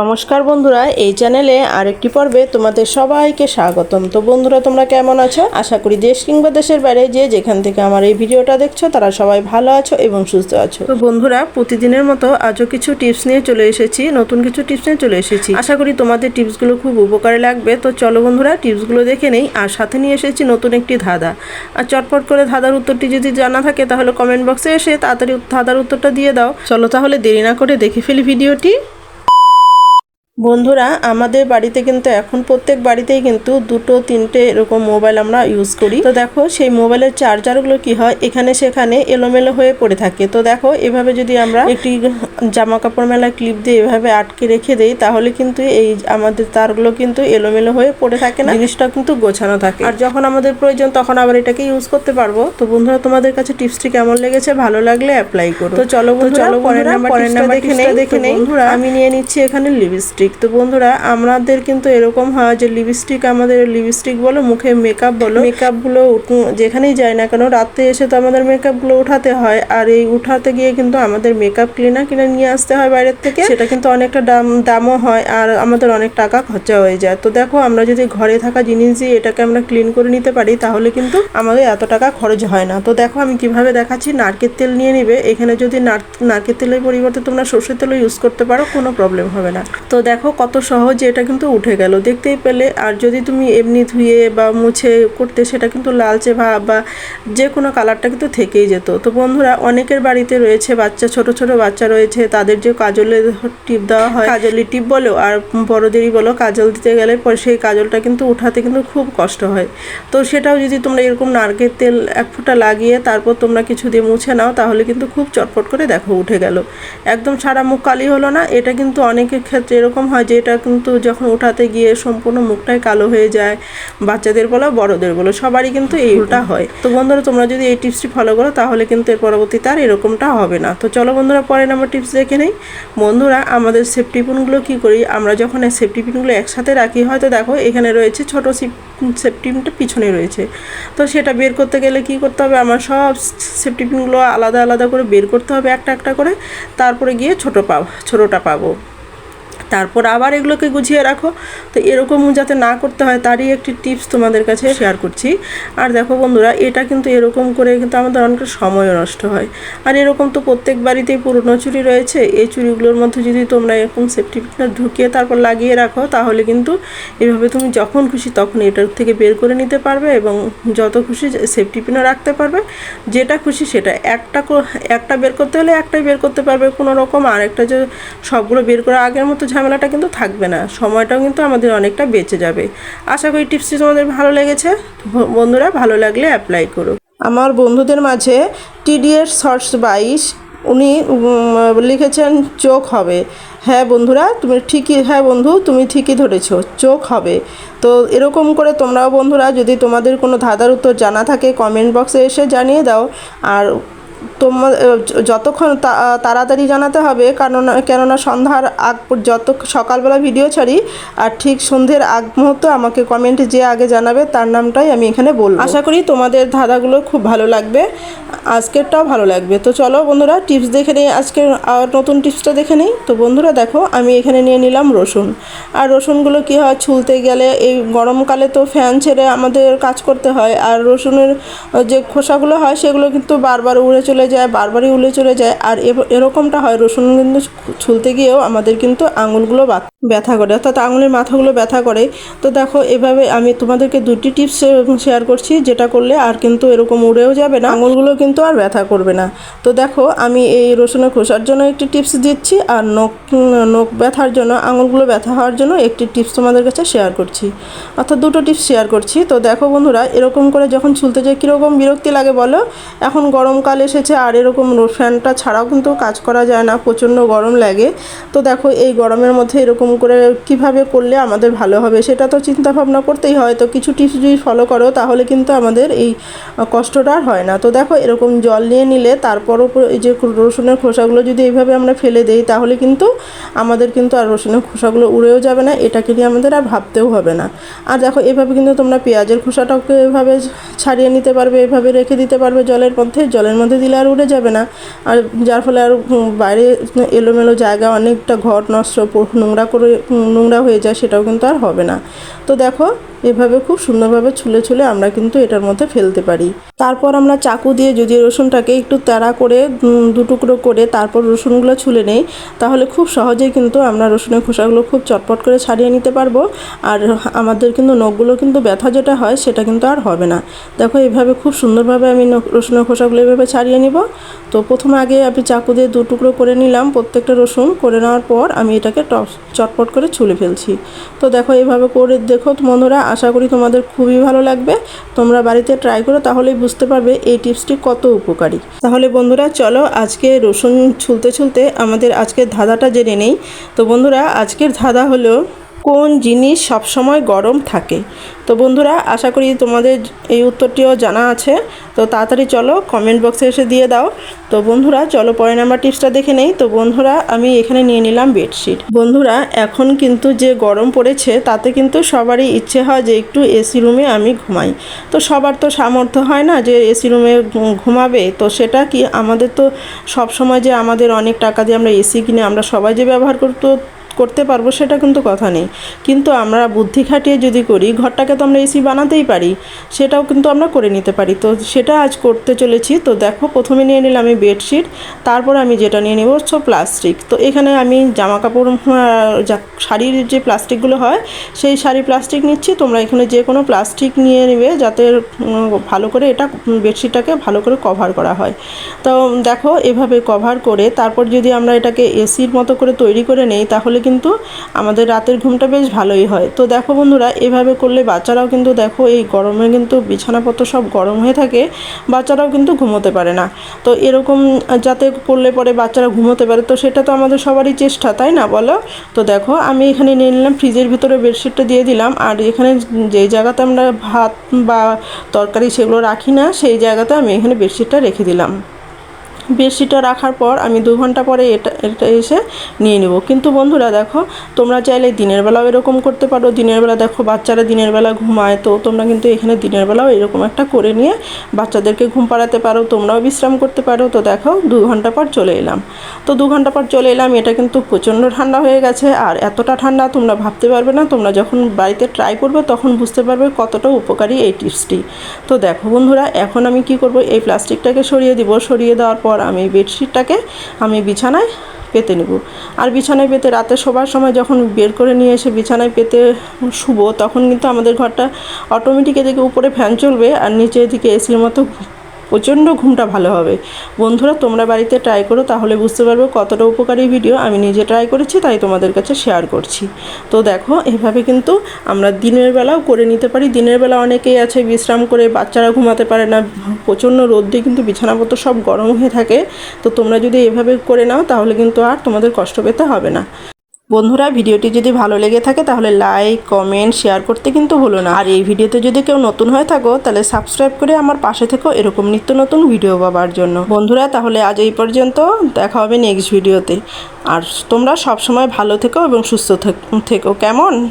নমস্কার বন্ধুরা, এই চ্যানেলে আরেকটি পর্বে তোমাদের সবাইকে স্বাগতম। তো বন্ধুরা, তোমরা কেমন আছো? আশা করি দেশ কিংবা দেশের বাইরে যে যেখান থেকে আমার এই ভিডিওটা দেখছ, তারা সবাই ভালো আছো এবং সুস্থ আছো। তো বন্ধুরা, প্রতিদিনের মতো আজও কিছু টিপস নিয়ে চলে এসেছি, নতুন কিছু টিপস নিয়ে চলে এসেছি। আশা করি তোমাদের টিপসগুলো খুব উপকারে লাগবে। তো চলো বন্ধুরা, টিপসগুলো দেখে নেই, আর সাথে নিয়ে এসেছি নতুন একটি ধাঁধা। আর চটপট করে ধাঁধার উত্তরটি যদি জানা থাকে, তাহলে কমেন্ট বক্সে এসে তাড়াতাড়ি ধাঁধার উত্তরটা দিয়ে দাও। চলো তাহলে দেরি না করে দেখে ফেলি ভিডিওটি। বন্ধুরা আমাদের বাড়িতে কিন্তু এখন প্রত্যেক বাড়িতেই কিন্তু দুটো তিনটে এরকম মোবাইল আমরা ইউজ করি। তো দেখো সেই মোবাইলের চার্জারগুলো কি হয়? এখানে সেখানে এলোমেলো হয়ে পড়ে থাকে। তো দেখো এভাবে যদি আমরা একটি জামা কাপড় মেলা ক্লিপ দিয়ে এভাবে আটকে রেখে দেই তাহলে কিন্তু এই আমাদের তারগুলো কিন্তু এলোমেলো হয়ে পড়ে থাকে না। জিনিসটা কিন্তু গোছানো থাকে। আর যখন আমাদের প্রয়োজন তখন আবার এটাকে ইউজ করতে পারব। তো বন্ধুরা তোমাদের কাছে টিপসটি কেমন লেগেছে? ভালো লাগলে অ্যাপ্লাই করো। তো চলো চলো পরের নাম্বার পরের নাম্বার দেখে নেই। দেখে নেই বন্ধুরা আমি নিয়ে নিচ্ছি এখানে লিপস্টিক তো বন্ধুরা, আমাদের কিন্তু এরকম হয় যে লিপস্টিক আমাদের লিপস্টিক বলো, মুখে মেকআপ বলো মেকআপগুলো উঠ- যেখানেই যায় না কেন রাতে এসে তো আমাদের মেকআপগুলো উঠাতে হয়। আর এই উঠাতে গিয়ে কিন্তু আমাদের মেকআপ ক্লিনার কিনে নিয়ে আসতে হয় বাইরের থেকে। সেটা কিন্তু অনেকটা দাম দামও হয় আর আমাদের অনেক টাকা খরচা হয়ে যায়। তো দেখো, আমরা যদি ঘরে থাকা জিনিস দিয়ে এটাকে আমরা ক্লিন করে নিতে পারি, তাহলে কিন্তু আমাদের এত টাকা খরচ হয় না। তো দেখো, আমি কীভাবে দেখাচ্ছি। নারকেল তেল নিয়ে নিবে। এখানে যদি নার- নারকেল তেলের পরিবর্তে তোমরা সর্ষের তেলও ইউজ করতে পারো, কোনো প্রবলেম হবে না। তো দেখো কত সহজে এটা কিন্তু উঠে গেল। দেখতেই পেলে, আর যদি তুমি এমনি ধুয়ে বা মুছে করতে, সেটা কিন্তু লালচে ভাব বা যে কোনো কালারটা কিন্তু থেকেই যেত। তো বন্ধুরা, অনেকের বাড়িতে রয়েছে বাচ্চা, ছোট ছোট বাচ্চা রয়েছে, তাদের যে কাজলের টিপ দেওয়া হয়, কাজলি টিপ বলো, আর বড়দেরই বলো, কাজল দিতে গেলে পরে সেই কাজলটা কিন্তু উঠাতে কিন্তু খুব কষ্ট হয়। তো সেটাও যদি তোমরা এরকম নারকেল তেল এক ফোঁটা লাগিয়ে তারপর তোমরা কিছু দিয়ে মুছে নাও, তাহলে কিন্তু খুব চটপট করে দেখো উঠে গেল। একদম সারা মুখ কালি হলো না, এটা কিন্তু অনেকের ক্ষেত্রে এরকম হয় যে এটা কিন্তু যখন ওঠাতে গিয়ে সম্পূর্ণ মুখটাই কালো হয়ে যায় বাচ্চাদের বলো বড়দের বলো সবারই কিন্তু এই উল্টা হয়। তো বন্ধুরা তোমরা যদি এই টিপসটি ফলো করো তাহলে কিন্তু এর পরবর্তীতে আর এরকমটা হবে না। তো চলো বন্ধুরা পরে নাম্বার টিপস দেখে নেই। বন্ধুরা আমাদের সেফটি পিনগুলো কী করি? আমরা যখন এই সেফটি পিনগুলো একসাথে রাখি হয়তো দেখো এখানে রয়েছে ছোট সেফটি পিনটা পিছনে রয়েছে। তো সেটা বের করতে গেলে কি করতে হবে? আমার সব সেফটি পিনগুলো আলাদা আলাদা করে বের করতে হবে একটা একটা করে। তারপরে গিয়ে ছোটো পাব ছোটোটা পাবো। তারপর আবার এগুলোকে গুছিয়ে রাখো। তো এরকম যাতে না করতে হয়, তারই একটি টিপস তোমাদের কাছে শেয়ার করছি। আর দেখো বন্ধুরা, এটা কিন্তু এরকম করে কিন্তু আমাদের অনেকটা সময়ও নষ্ট হয়। আর এরকম তো প্রত্যেক বাড়িতেই পুরনো চুড়ি রয়েছে। এই চুরিগুলোর মধ্যে যদি তোমরা এরকম সেফটি পিনটা ঢুকিয়ে তারপর লাগিয়ে রাখো, তাহলে কিন্তু এভাবে তুমি যখন খুশি তখন এটার থেকে বের করে নিতে পারবে এবং যত খুশি সেফটি পিনও রাখতে পারবে। যেটা খুশি সেটা একটা একটা বের করতে হলে একটাই বের করতে পারবে কোনো রকম। আর একটা যে সবগুলো বের করা আগের মতো ঝামেলাটা কিন্তু থাকবে না, সময়টাও কিন্তু আমাদের অনেকটা বেঁচে যাবে। আশা করি টিপসটি তোমাদের ভালো লেগেছে। বন্ধুরা, ভালো লাগলে অ্যাপ্লাই করো। আমার বন্ধুদের মাঝে টিডিএস শর্টস বাইশ, উনি লিখেছেন, চোখ হবে। হ্যাঁ বন্ধুরা, তুমি ঠিকই হ্যাঁ বন্ধু, তুমি ঠিকই ধরেছ, চোখ হবে। তো এরকম করে তোমরাও বন্ধুরা, যদি তোমাদের কোনো ধাঁধার উত্তর জানা থাকে কমেন্ট বক্সে এসে জানিয়ে দাও। আর তোমার যতক্ষণ তাড়াতাড়ি জানাতে হবে, কারণ, কেননা সন্ধ্যার আগ যত সকালবেলা ভিডিও ছাড়ি, আর ঠিক সন্ধ্যের আগ মুহূর্তে আমাকে কমেন্টে যে আগে জানাবে, তার নামটাই আমি এখানে বলব। আশা করি তোমাদের ধাঁধাগুলো খুব ভালো লাগবে, আজকেরটাও ভালো লাগবে। তো চলো বন্ধুরা টিপস দেখে নিই আজকের আর নতুন টিপসটা দেখে নিই। তো বন্ধুরা দেখো, আমি এখানে নিয়ে নিলাম রসুন। আর রসুনগুলো কী হয়, ছুলতে গেলে এই গরমকালে তো ফ্যান ছেড়ে আমাদের কাজ করতে হয়। আর রসুনের যে খোসাগুলো হয়, সেগুলো কিন্তু বারবার উড়ে চলে যায়, বারবারই উলে চলে যায়, আর এরকমটা হয়। রসুন কিন্তু ছুলতে গিয়েও আমাদের কিন্তু আঙুলগুলো বা- ব্যথা করে, অর্থাৎ আঙুলের মাথাগুলো ব্যথা করে। তো দেখো, এভাবে আমি তোমাদেরকে দুটি টিপস শেয়ার করছি, যেটা করলে আর কিন্তু এরকম উড়েও যাবে না, আঙুলগুলো কিন্তু আর ব্যথা করবে না। তো দেখো, আমি এই রসুনের খোসার জন্য একটি টিপস দিচ্ছি, আর নখ নখ ব্যথার জন্য, আঙুলগুলো ব্যথা হওয়ার জন্য একটি টিপস তোমাদের কাছে শেয়ার করছি। অর্থাৎ দুটো টিপস শেয়ার করছি। তো দেখো বন্ধুরা, এরকম করে যখন ছুলতে যাই, কীরকম বিরক্তি লাগে বলো? এখন গরমকাল এসেছে, আর এরকম ফ্যানটা ছাড়াও কিন্তু কাজ করা যায় না, প্রচণ্ড গরম লাগে। তো দেখো, এই গরমের মধ্যে এরকম করে কীভাবে করলে আমাদের ভালো হবে সেটা তো চিন্তা ভাবনা করতেই হয়। তো কিছু টিপস যদি ফলো করো তাহলে কিন্তু আমাদের এই কষ্টটা আর হয় না। তো দেখো এরকম জল নিয়ে নিলে তারপর এই যে রসুনের খোসাগুলো যদি এইভাবে আমরা ফেলে দেই তাহলে কিন্তু আমাদের কিন্তু আর রসুনের খোসাগুলো উড়েও যাবে না, এটাকে নিয়ে আমাদের আর ভাবতেও হবে না। আর দেখো এভাবে কিন্তু তোমরা পেঁয়াজের খোসাটাকে এভাবে ছাড়িয়ে নিতে পারবে, এভাবে রেখে দিতে পারবে জলের মধ্যে জলের মধ্যে দিলে আর উড়ে যাবে না। আর যার ফলে আর বাইরে এলোমেলো জায়গা অনেকটা ঘর নষ্ট নোংরা করে নোংরা হয়ে যায় সেটাও কিন্তু আর হবে না। তো দেখো এভাবে খুব সুন্দরভাবে ছুলে ছুলে আমরা কিন্তু এটার মধ্যে ফেলতে পারি। তারপর আমরা চাকু দিয়ে যদি রসুনটাকে একটু তেড়া করে উম, দু টুকরো করে তারপর রসুনগুলো ছুলে নেই তাহলে খুব সহজেই কিন্তু আমরা রসুনের খোসাগুলো খুব চটপট করে ছাড়িয়ে নিতে পারব। আর আমাদের কিন্তু নখগুলো কিন্তু ব্যথা যেটা হয় সেটা কিন্তু আর হবে না। দেখো এইভাবে খুব সুন্দরভাবে আমি রসুনের খোসাগুলো এভাবে ছাড়িয়ে নিব। তো প্রথমে আগে আমি চাকু দিয়ে দু টুকরো করে নিলাম প্রত্যেকটা রসুন করে নেওয়ার পর আমি এটাকে টপ চটপট করে ছুলে ফেলছি। তো দেখো এইভাবে করে দেখো বন্ধুরা আশা করি তোমাদের খুবই ভালো লাগবে। তোমরা বাড়িতে ট্রাই করো, তাহলেই বুঝতে পারবে এই টিপসটি কত উপকারী। তাহলে বন্ধুরা, চলো আজকে রসুন ছুলতে ছুলতে আমাদের আজকের ধাঁধাটা জেনে নেই। তো বন্ধুরা, আজকের ধাঁধা হলো কোন জিনিস সবসময় গরম থাকে? তো বন্ধুরা, আশা করি তোমাদের এই উত্তরটিও জানা আছে। তো তাড়াতাড়ি চলো কমেন্ট বক্সে এসে দিয়ে দাও। তো বন্ধুরা, চলো পরে নাম্বার টিপসটা দেখে নেই। তো বন্ধুরা, আমি এখানে নিয়ে নিলাম বেডশিট বন্ধুরা, এখন কিন্তু যে গরম পড়েছে, তাতে কিন্তু সবারই ইচ্ছে হয় যে একটু এসি রুমে আমি ঘুমাই। তো সবার তো সামর্থ্য হয় না যে এসি রুমে ঘুমাবে। তো সেটা কি আমাদের তো সব সময় যে আমাদের অনেক টাকা দিয়ে আমরা এসি কিনে আমরা সবাই যে ব্যবহার করতে করতে পারব সেটা কিন্তু কথা নেই। কিন্তু আমরা বুদ্ধি খাটিয়ে যদি করি, ঘরটাকে তো আমরা এসি বানাতেই পারি, সেটাও কিন্তু আমরা করে নিতে পারি। তো সেটা আজ করতে চলেছি। তো দেখো, প্রথমে নিয়ে নিলাম আমি বেডশিট তারপর আমি যেটা নিয়ে নেব হচ্ছে প্লাস্টিক তো এখানে আমি জামা কাপড় শাড়ির যে প্লাস্টিকগুলো হয়, সেই শাড়ি প্লাস্টিক নিচ্ছি। তোমরা এখানে যে কোনো প্লাস্টিক নিয়ে নেবে যাতে ভালো করে এটা বেডশিটটাকে ভালো করে কভার করা হয়। তো দেখো, এভাবে কভার করে তারপর যদি আমরা এটাকে এসির মতো করে তৈরি করে নেই, তাহলে কিন্তু আমাদের রাতের ঘুমটা বেশ ভালোই হয়। তো দেখো বন্ধুরা, এভাবে করলে বাচ্চারাও কিন্তু দেখো এই গরমে কিন্তু বিছানাপত্র সব গরম হয়ে থাকে, বাচ্চারাও কিন্তু ঘুমোতে পারে না। তো এরকম যাতে করলে পরে বাচ্চারা ঘুমোতে পারে, তো সেটা তো আমাদের সবারই চেষ্টা, তাই না বলো? তো দেখো, আমি এখানে নিয়ে নিলাম, ফ্রিজের ভিতরে বেডশিটটা দিয়ে দিলাম, আর এখানে যেই জায়গাতে আমরা ভাত বা তরকারি সেগুলো রাখি না, সেই জায়গাতে আমি এখানে বেডশিটটা রেখে দিলাম। বেডশিটটা রাখার পর আমি দু ঘণ্টা পরে এটা এটা এসে নিয়ে নেব। কিন্তু বন্ধুরা দেখো, তোমরা চাইলে দিনের বেলাও এরকম করতে পারো। দিনের বেলা দেখো, বাচ্চারা দিনের বেলা ঘুমায়, তো তোমরা কিন্তু এখানে দিনের বেলাও এরকম একটা করে নিয়ে বাচ্চাদেরকে ঘুম পাড়াতে পারো, তোমরাও বিশ্রাম করতে পারো। তো দেখো, দু ঘণ্টা পর চলে এলাম। তো দু ঘণ্টা পর চলে এলাম, এটা কিন্তু প্রচণ্ড ঠান্ডা হয়ে গেছে। আর এতটা ঠান্ডা তোমরা ভাবতে পারবে না, তোমরা যখন বাড়িতে ট্রাই করবে তখন বুঝতে পারবে কতটা উপকারী এই টিপসটি তো দেখো বন্ধুরা, এখন আমি কি করব, এই প্লাস্টিকটাকে সরিয়ে দিব। সরিয়ে দেওয়ার পর আমি বেডশিটটাকে আমি বিছানায় পেতে নেব। আর বিছানায় পেতে রাতে শোবার সময় যখন বের করে নিয়ে এসে বিছানায় পেতে শুবো, তখন কিন্তু আমাদের ঘরটা অটোমেটিক এদিকে উপরে ফ্যান চলবে আর নিচে এদিকে এসির মতো প্রচণ্ড ঘুমটা ভালো হবে। বন্ধুরা, তোমরা বাড়িতে ট্রাই করো, তাহলে বুঝতে পারবে কতটা উপকারী ভিডিও আমি নিজে ট্রাই করেছি, তাই তোমাদের কাছে শেয়ার করছি। তো দেখো, এভাবে কিন্তু আমরা দিনের বেলাও করে নিতে পারি। দিনের বেলা অনেকেই আছে বিশ্রাম করে, বাচ্চারা ঘুমাতে পারে না। প্রচণ্ড রোদ্রে কিন্তু বিছানাপত্র সব গরম হয়ে থাকে। তো তোমরা যদি এভাবে করে নাও, তাহলে কিন্তু আর তোমাদের কষ্ট পেতে হবে না। বন্ধুরা, ভিডিওটি যদি ভালো লেগে থাকে তাহলে লাইক, কমেন্ট, শেয়ার করতে কিন্তু ভুলো না। আর এই ভিডিওতে যদি কেউ নতুন হয়ে থাকো, তাহলে সাবস্ক্রাইব করে আমার পাশে থেকো এরকম নিত্য নতুন ভিডিও পাবার জন্য। বন্ধুরা, তাহলে আজ এই পর্যন্ত। দেখা হবে নেক্সট ভিডিওতে আর তোমরা সবসময় ভালো থেকো এবং সুস্থ থেক- কেমন?